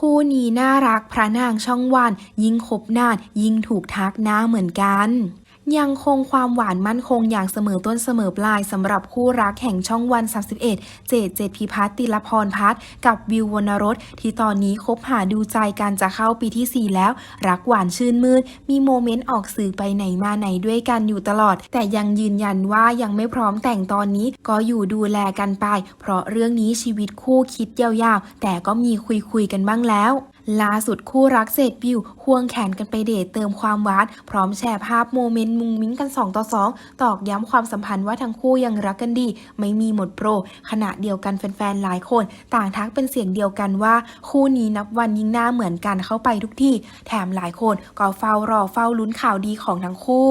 คู่นี้น่ารักพระนางช่องวัน ยิ่งคบนาน ยิ่งถูกทักหน้าเหมือนกัน ยังคงความหวานมั่นคงอย่างเสมอต้นเสมอปลายสำหรับคู่รักแห่งช่องวัน 31 เจดเจดพิพัฒน์ติลพรพัฒน์กับวิววรรณรสที่ตอนนี้คบหาดูใจกันจะเข้าปีที่ 4 แล้ว รักหวานชื่นมืดมีโมเมนต์ออกสื่อไปไหนมาไหนด้วยกันอยู่ตลอด แต่ยังยืนยันว่ายังไม่พร้อมแต่งตอนนี้ก็อยู่ดูแลกันไป เพราะเรื่องนี้ชีวิตคู่คิดยาวๆ แต่ก็มีคุยคุยๆกันบ้างแล้ว ล่าสุดคู่รักเศษวิวควงแขนกันไปเดทเติมความหวานพร้อมแชร์ภาพโมเมนต์มุงมิ้งกัน 2 ต่อ 2 ตอกย้ำความสัมพันธ์ว่าทั้งคู่ยังรักกันดี ไม่มีหมดโปร ขณะเดียวกันแฟนๆ หลายคน ต่างทักเป็นเสียงเดียวกันว่า คู่นี้นับวันยิ่งหน้าเหมือนกันเข้าไปทุกที่ แถมหลายคนก็เฝ้ารอเฝ้าลุ้นข่าวดีของทั้งคู่